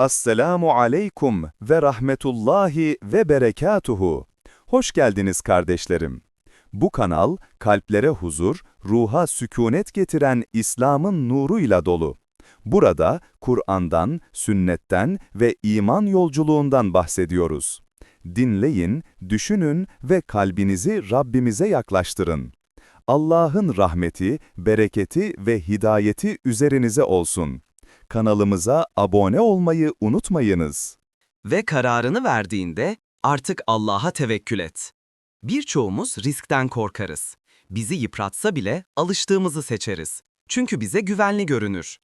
Assalamu aleykum ve rahmetullahi ve berekatuhu. Hoş geldiniz kardeşlerim. Bu kanal, kalplere huzur, ruha sükunet getiren İslam'ın nuruyla dolu. Burada Kur'an'dan, sünnetten ve iman yolculuğundan bahsediyoruz. Dinleyin, düşünün ve kalbinizi Rabbimize yaklaştırın. Allah'ın rahmeti, bereketi ve hidayeti üzerinize olsun. Kanalımıza abone olmayı unutmayınız. Ve kararını verdiğinde artık Allah'a tevekkül et. Birçoğumuz riskten korkarız. Bizi yıpratsa bile alıştığımızı seçeriz. Çünkü bize güvenli görünür.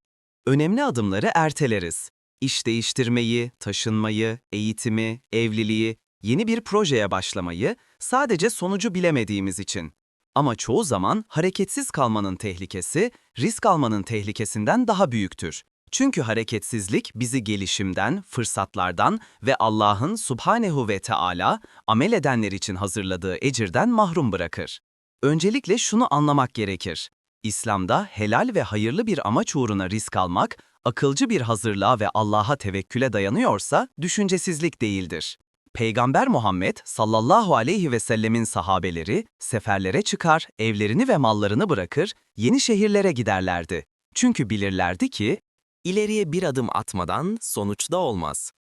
Önemli adımları erteleriz. İş değiştirmeyi, taşınmayı, eğitimi, evliliği, yeni bir projeye başlamayı sadece sonucu bilemediğimiz için. Ama çoğu zaman hareketsiz kalmanın tehlikesi, risk almanın tehlikesinden daha büyüktür. Çünkü hareketsizlik bizi gelişimden, fırsatlardan ve Allah'ın subhanehu ve Teala amel edenler için hazırladığı ecirden mahrum bırakır. Öncelikle şunu anlamak gerekir. İslam'da helal ve hayırlı bir amaç uğruna risk almak, akılcı bir hazırlığa ve Allah'a tevekküle dayanıyorsa düşüncesizlik değildir. Peygamber Muhammed sallallahu aleyhi ve sellemin sahabeleri seferlere çıkar, evlerini ve mallarını bırakır, yeni şehirlere giderlerdi. Çünkü bilirlerdi ki İleriye bir adım atmadan sonuçta olmaz.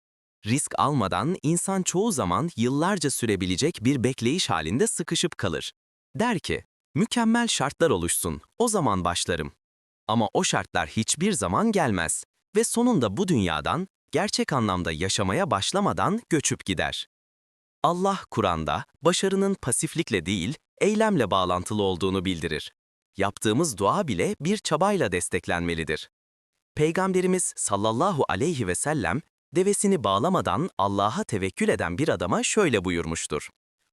Risk almadan insan çoğu zaman yıllarca sürebilecek bir bekleyiş halinde sıkışıp kalır. Der ki, mükemmel şartlar oluşsun, o zaman başlarım. Ama o şartlar hiçbir zaman gelmez ve sonunda bu dünyadan gerçek anlamda yaşamaya başlamadan göçüp gider. Allah Kur'an'da başarının pasiflikle değil, eylemle bağlantılı olduğunu bildirir. Yaptığımız dua bile bir çabayla desteklenmelidir. Peygamberimiz sallallahu aleyhi ve sellem devesini bağlamadan Allah'a tevekkül eden bir adama şöyle buyurmuştur.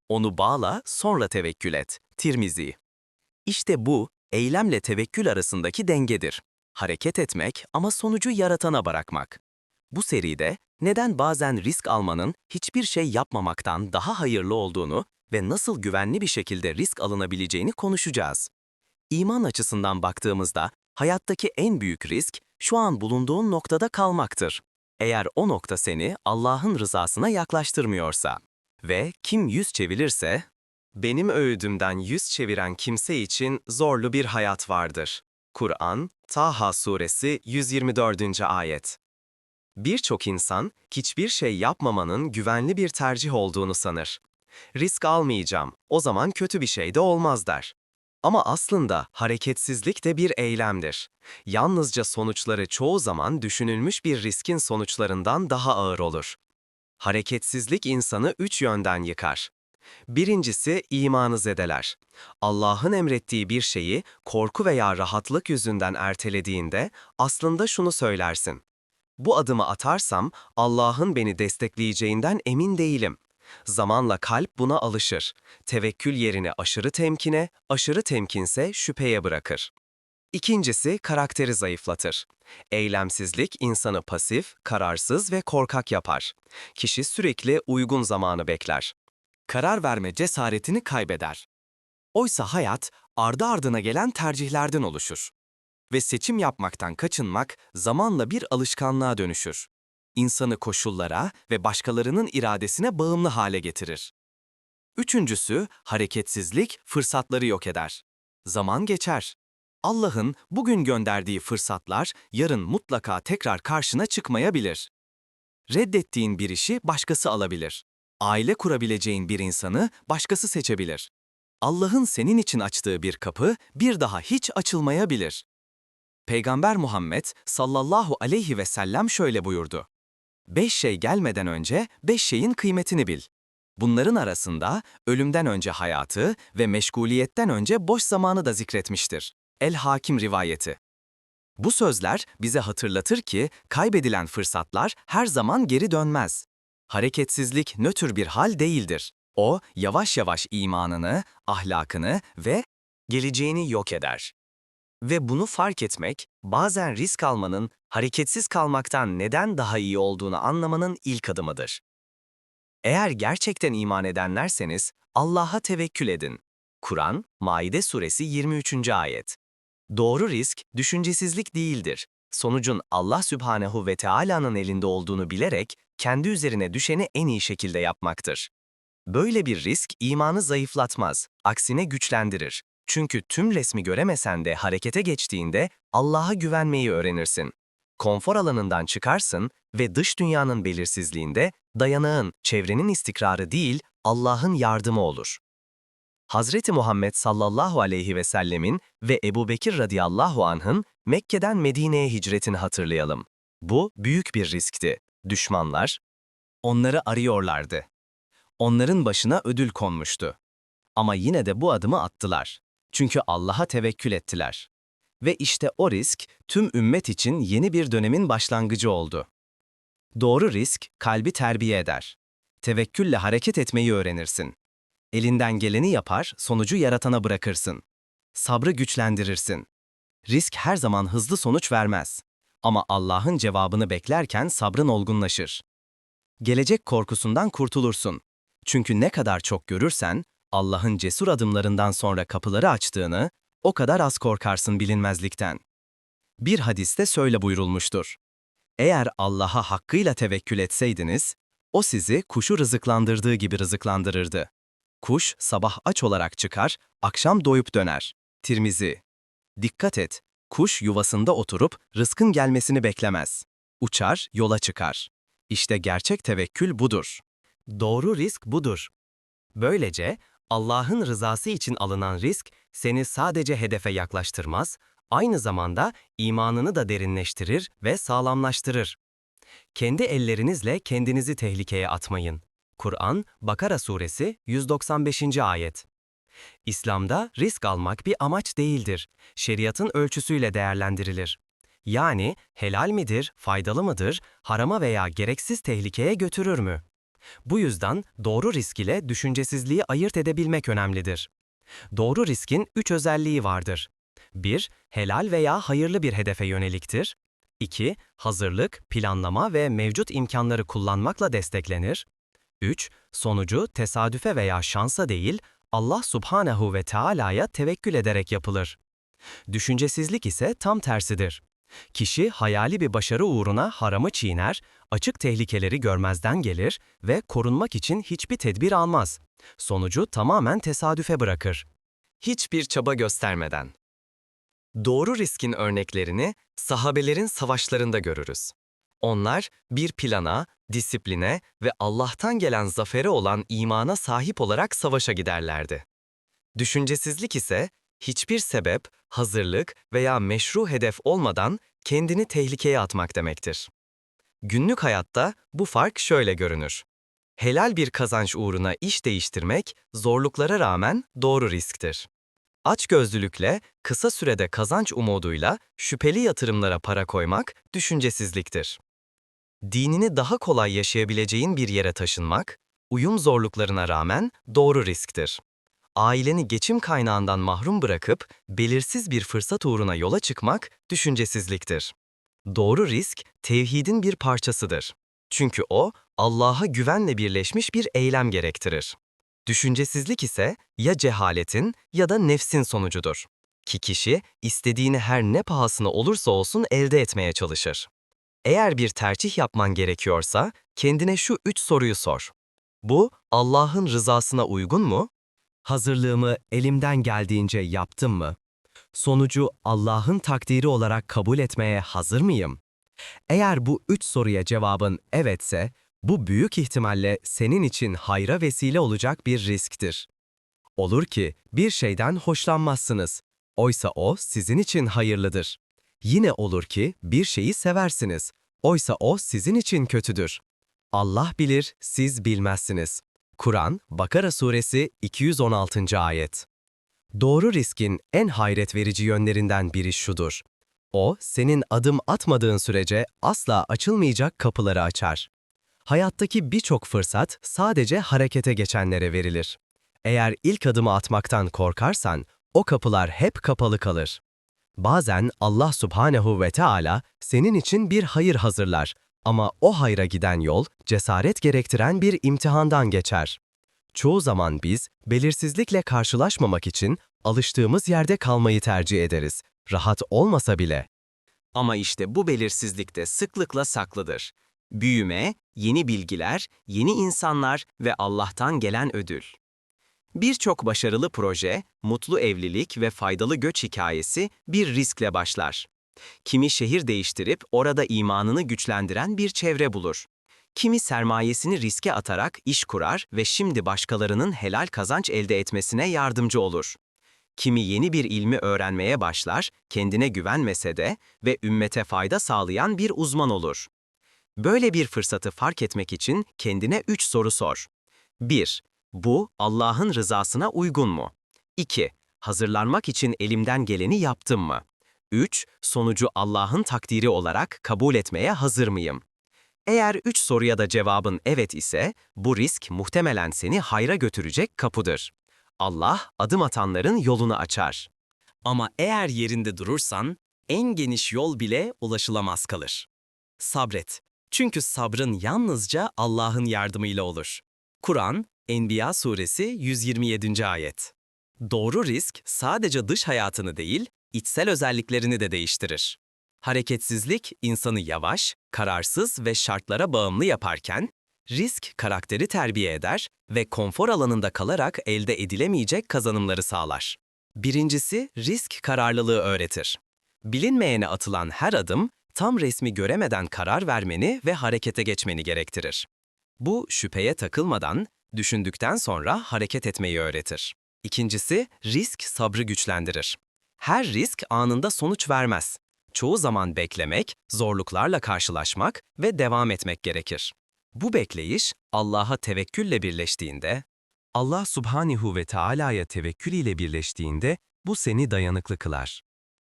Onu bağla, sonra tevekkül et. Tirmizi. İşte bu, eylemle tevekkül arasındaki dengedir. Hareket etmek ama sonucu yaratana bırakmak. Bu seride neden bazen risk almanın hiçbir şey yapmamaktan daha hayırlı olduğunu ve nasıl güvenli bir şekilde risk alınabileceğini konuşacağız. İman açısından baktığımızda hayattaki en büyük risk şu an bulunduğun noktada kalmaktır. Eğer o nokta seni Allah'ın rızasına yaklaştırmıyorsa ve kim yüz çevirirse, benim öğüdümden yüz çeviren kimse için zorlu bir hayat vardır. Kur'an, Taha Suresi 124. Ayet. Birçok insan hiçbir şey yapmamanın güvenli bir tercih olduğunu sanır. Risk almayacağım, o zaman kötü bir şey de olmaz der. Ama aslında hareketsizlik de bir eylemdir. Yalnızca sonuçları çoğu zaman düşünülmüş bir riskin sonuçlarından daha ağır olur. Hareketsizlik insanı üç yönden yıkar. Birincisi imanı zedeler. Allah'ın emrettiği bir şeyi korku veya rahatlık yüzünden ertelediğinde aslında şunu söylersin. Bu adımı atarsam Allah'ın beni destekleyeceğinden emin değilim. Zamanla kalp buna alışır. Tevekkül yerine aşırı temkine, aşırı temkinse şüpheye bırakır. İkincisi karakteri zayıflatır. Eylemsizlik insanı pasif, kararsız ve korkak yapar. Kişi sürekli uygun zamanı bekler. Karar verme cesaretini kaybeder. Oysa hayat ardı ardına gelen tercihlerden oluşur. Ve seçim yapmaktan kaçınmak zamanla bir alışkanlığa dönüşür insanı koşullara ve başkalarının iradesine bağımlı hale getirir. Üçüncüsü, hareketsizlik fırsatları yok eder. Zaman geçer. Allah'ın bugün gönderdiği fırsatlar yarın mutlaka tekrar karşına çıkmayabilir. Reddettiğin bir işi başkası alabilir. Aile kurabileceğin bir insanı başkası seçebilir. Allah'ın senin için açtığı bir kapı bir daha hiç açılmayabilir. Peygamber Muhammed sallallahu aleyhi ve sellem şöyle buyurdu. Beş şey gelmeden önce beş şeyin kıymetini bil. Bunların arasında ölümden önce hayatı ve meşguliyetten önce boş zamanı da zikretmiştir. El Hakim rivayeti. Bu sözler bize hatırlatır ki kaybedilen fırsatlar her zaman geri dönmez. Hareketsizlik nötr bir hal değildir. O, yavaş yavaş imanını, ahlakını ve geleceğini yok eder. Ve bunu fark etmek, bazen risk almanın hareketsiz kalmaktan neden daha iyi olduğunu anlamanın ilk adımıdır. Eğer gerçekten iman edenlerseniz Allah'a tevekkül edin. Kur'an, Maide suresi 23. ayet. Doğru risk, düşüncesizlik değildir. sonucun Allah Sübhanehu ve Teala'nın elinde olduğunu bilerek kendi üzerine düşeni en iyi şekilde yapmaktır. Böyle bir risk imanı zayıflatmaz, aksine güçlendirir. Çünkü tüm resmi göremesen de harekete geçtiğinde Allah'a güvenmeyi öğrenirsin. Konfor alanından çıkarsın ve dış dünyanın belirsizliğinde dayanağın, çevrenin istikrarı değil, Allah'ın yardımı olur. Hazreti Muhammed sallallahu aleyhi ve sellemin ve Ebu Bekir radıyallahu anh'ın Mekke'den Medine'ye hicretini hatırlayalım. Bu büyük bir riskti. Düşmanlar onları arıyorlardı. Onların başına ödül konmuştu. Ama yine de bu adımı attılar. Çünkü Allah'a tevekkül ettiler. Ve işte o risk tüm ümmet için yeni bir dönemin başlangıcı oldu. Doğru risk kalbi terbiye eder. Tevekkülle hareket etmeyi öğrenirsin. Elinden geleni yapar, sonucu yaratana bırakırsın. Sabrı güçlendirirsin. Risk her zaman hızlı sonuç vermez. Ama Allah'ın cevabını beklerken sabrın olgunlaşır. Gelecek korkusundan kurtulursun. Çünkü ne kadar çok görürsen, Allah'ın cesur adımlarından sonra kapıları açtığını, o kadar az korkarsın bilinmezlikten. Bir hadiste şöyle buyurulmuştur. Eğer Allah'a hakkıyla tevekkül etseydiniz, o sizi kuşu rızıklandırdığı gibi rızıklandırırdı. Kuş sabah aç olarak çıkar, akşam doyup döner. Tirmizi. Dikkat et, kuş yuvasında oturup rızkın gelmesini beklemez. Uçar, yola çıkar. İşte gerçek tevekkül budur. Doğru risk budur. Böylece Allah'ın rızası için alınan risk seni sadece hedefe yaklaştırmaz, aynı zamanda imanını da derinleştirir ve sağlamlaştırır. Kendi ellerinizle kendinizi tehlikeye atmayın. Kur'an, Bakara Suresi 195. Ayet. İslam'da risk almak bir amaç değildir. Şeriatın ölçüsüyle değerlendirilir. Yani helal midir, faydalı mıdır, harama veya gereksiz tehlikeye götürür mü? Bu yüzden doğru risk ile düşüncesizliği ayırt edebilmek önemlidir. Doğru riskin üç özelliği vardır. 1. Helal veya hayırlı bir hedefe yöneliktir. 2. Hazırlık, planlama ve mevcut imkanları kullanmakla desteklenir. 3. Sonucu tesadüfe veya şansa değil, Allah subhanehu ve Teala'ya tevekkül ederek yapılır. Düşüncesizlik ise tam tersidir. Kişi hayali bir başarı uğruna haramı çiğner, açık tehlikeleri görmezden gelir ve korunmak için hiçbir tedbir almaz. Sonucu tamamen tesadüfe bırakır. Hiçbir çaba göstermeden. Doğru riskin örneklerini sahabelerin savaşlarında görürüz. Onlar bir plana, disipline ve Allah'tan gelen zafere olan imana sahip olarak savaşa giderlerdi. Düşüncesizlik ise hiçbir sebep, hazırlık veya meşru hedef olmadan kendini tehlikeye atmak demektir. Günlük hayatta bu fark şöyle görünür. Helal bir kazanç uğruna iş değiştirmek zorluklara rağmen doğru risktir. Açgözlülükle, kısa sürede kazanç umuduyla şüpheli yatırımlara para koymak düşüncesizliktir. Dinini daha kolay yaşayabileceğin bir yere taşınmak, uyum zorluklarına rağmen doğru risktir. Aileni geçim kaynağından mahrum bırakıp belirsiz bir fırsat uğruna yola çıkmak düşüncesizliktir. Doğru risk, tevhidin bir parçasıdır. Çünkü o, Allah'a güvenle birleşmiş bir eylem gerektirir. Düşüncesizlik ise ya cehaletin ya da nefsin sonucudur. Ki kişi istediğini her ne pahasına olursa olsun elde etmeye çalışır. Eğer bir tercih yapman gerekiyorsa kendine şu üç soruyu sor. Bu Allah'ın rızasına uygun mu? Hazırlığımı elimden geldiğince yaptım mı? Sonucu Allah'ın takdiri olarak kabul etmeye hazır mıyım? Eğer bu üç soruya cevabın evetse, bu büyük ihtimalle senin için hayra vesile olacak bir risktir. Olur ki bir şeyden hoşlanmazsınız. Oysa o sizin için hayırlıdır. Yine olur ki bir şeyi seversiniz. Oysa o sizin için kötüdür. Allah bilir, siz bilmezsiniz. Kur'an, Bakara Suresi 216. Ayet. Doğru riskin en hayret verici yönlerinden biri şudur. O, senin adım atmadığın sürece asla açılmayacak kapıları açar. Hayattaki birçok fırsat sadece harekete geçenlere verilir. Eğer ilk adımı atmaktan korkarsan, o kapılar hep kapalı kalır. Bazen Allah subhanehu ve Teala senin için bir hayır hazırlar ama o hayra giden yol cesaret gerektiren bir imtihandan geçer. Çoğu zaman biz belirsizlikle karşılaşmamak için alıştığımız yerde kalmayı tercih ederiz, rahat olmasa bile. Ama işte bu belirsizlik de sıklıkla saklıdır. Büyüme, yeni bilgiler, yeni insanlar ve Allah'tan gelen ödül. Birçok başarılı proje, mutlu evlilik ve faydalı göç hikayesi bir riskle başlar. Kimi şehir değiştirip orada imanını güçlendiren bir çevre bulur. Kimi sermayesini riske atarak iş kurar ve şimdi başkalarının helal kazanç elde etmesine yardımcı olur. Kimi yeni bir ilmi öğrenmeye başlar, kendine güvenmese de ve ümmete fayda sağlayan bir uzman olur. Böyle bir fırsatı fark etmek için kendine üç soru sor. 1. Bu, Allah'ın rızasına uygun mu? 2. Hazırlanmak için elimden geleni yaptım mı? 3. Sonucu Allah'ın takdiri olarak kabul etmeye hazır mıyım? Eğer üç soruya da cevabın evet ise, bu risk muhtemelen seni hayra götürecek kapıdır. Allah adım atanların yolunu açar. Ama eğer yerinde durursan, en geniş yol bile ulaşılamaz kalır. Sabret. Çünkü sabrın yalnızca Allah'ın yardımıyla olur. Kur'an, Enbiya suresi 127. ayet. Doğru risk sadece dış hayatını değil, içsel özelliklerini de değiştirir. Hareketsizlik insanı yavaş, kararsız ve şartlara bağımlı yaparken, risk karakteri terbiye eder ve konfor alanında kalarak elde edilemeyecek kazanımları sağlar. Birincisi, risk kararlılığı öğretir. Bilinmeyene atılan her adım, tam resmi göremeden karar vermeni ve harekete geçmeni gerektirir. Bu, şüpheye takılmadan, düşündükten sonra hareket etmeyi öğretir. İkincisi, risk sabrı güçlendirir. Her risk anında sonuç vermez. Çoğu zaman beklemek, zorluklarla karşılaşmak ve devam etmek gerekir. Bu bekleyiş, Allah'a tevekkülle birleştiğinde, Allah subhanihu ve Teala'ya tevekkül ile birleştiğinde bu seni dayanıklı kılar.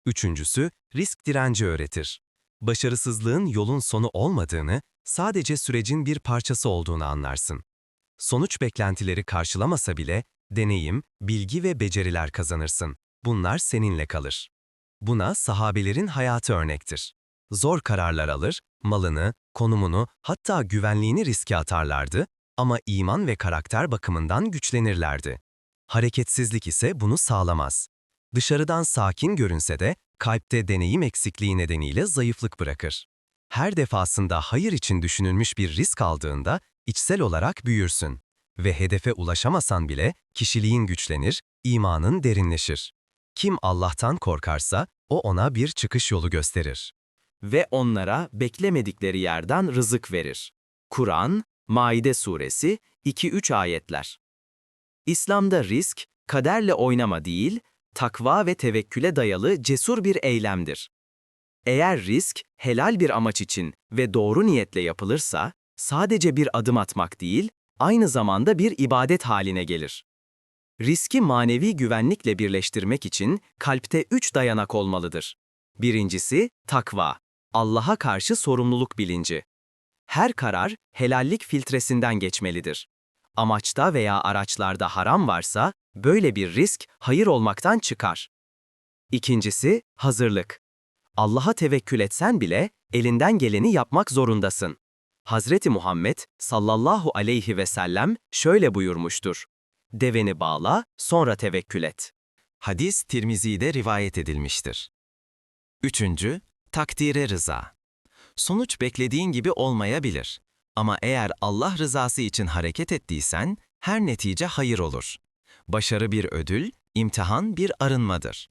Üçüncüsü, risk direnci öğretir. Başarısızlığın yolun sonu olmadığını, sadece sürecin bir parçası olduğunu anlarsın. Sonuç beklentileri karşılamasa bile, deneyim, bilgi ve beceriler kazanırsın. Bunlar seninle kalır. Buna sahabelerin hayatı örnektir. Zor kararlar alır, malını, konumunu, hatta güvenliğini riske atarlardı ama iman ve karakter bakımından güçlenirlerdi. Hareketsizlik ise bunu sağlamaz. Dışarıdan sakin görünse de kalpte deneyim eksikliği nedeniyle zayıflık bırakır. Her defasında hayır için düşünülmüş bir risk aldığında içsel olarak büyürsün ve hedefe ulaşamasan bile kişiliğin güçlenir, imanın derinleşir. Kim Allah'tan korkarsa o ona bir çıkış yolu gösterir ve onlara beklemedikleri yerden rızık verir. Kur'an, Maide suresi 2-3 ayetler. İslam'da risk, kaderle oynama değil, takva ve tevekküle dayalı cesur bir eylemdir. Eğer risk, helal bir amaç için ve doğru niyetle yapılırsa, sadece bir adım atmak değil, aynı zamanda bir ibadet haline gelir. Riski manevi güvenlikle birleştirmek için kalpte üç dayanak olmalıdır. Birincisi, takva. Allah'a karşı sorumluluk bilinci. Her karar helallik filtresinden geçmelidir. Amaçta veya araçlarda haram varsa, böyle bir risk hayır olmaktan çıkar. İkincisi, hazırlık. Allah'a tevekkül etsen bile elinden geleni yapmak zorundasın. Hazreti Muhammed sallallahu aleyhi ve sellem şöyle buyurmuştur. Deveni bağla, sonra tevekkül et. Hadis Tirmizi'de rivayet edilmiştir. Üçüncü, takdire rıza. Sonuç beklediğin gibi olmayabilir. Ama eğer Allah rızası için hareket ettiysen, her netice hayır olur. Başarı bir ödül, imtihan bir arınmadır.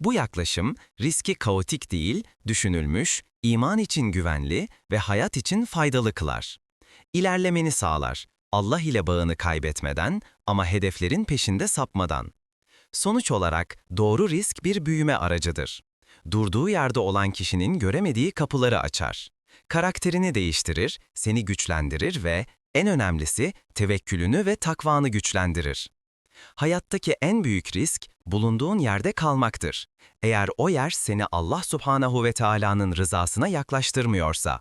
Bu yaklaşım, riski kaotik değil, düşünülmüş, iman için güvenli ve hayat için faydalı kılar. İlerlemeni sağlar, Allah ile bağını kaybetmeden ama hedeflerin peşinde sapmadan. Sonuç olarak doğru risk bir büyüme aracıdır. Durduğu yerde olan kişinin göremediği kapıları açar. Karakterini değiştirir, seni güçlendirir ve en önemlisi tevekkülünü ve takvanı güçlendirir. Hayattaki en büyük risk bulunduğun yerde kalmaktır. Eğer o yer seni Allah Subhanahu ve Taala'nın rızasına yaklaştırmıyorsa.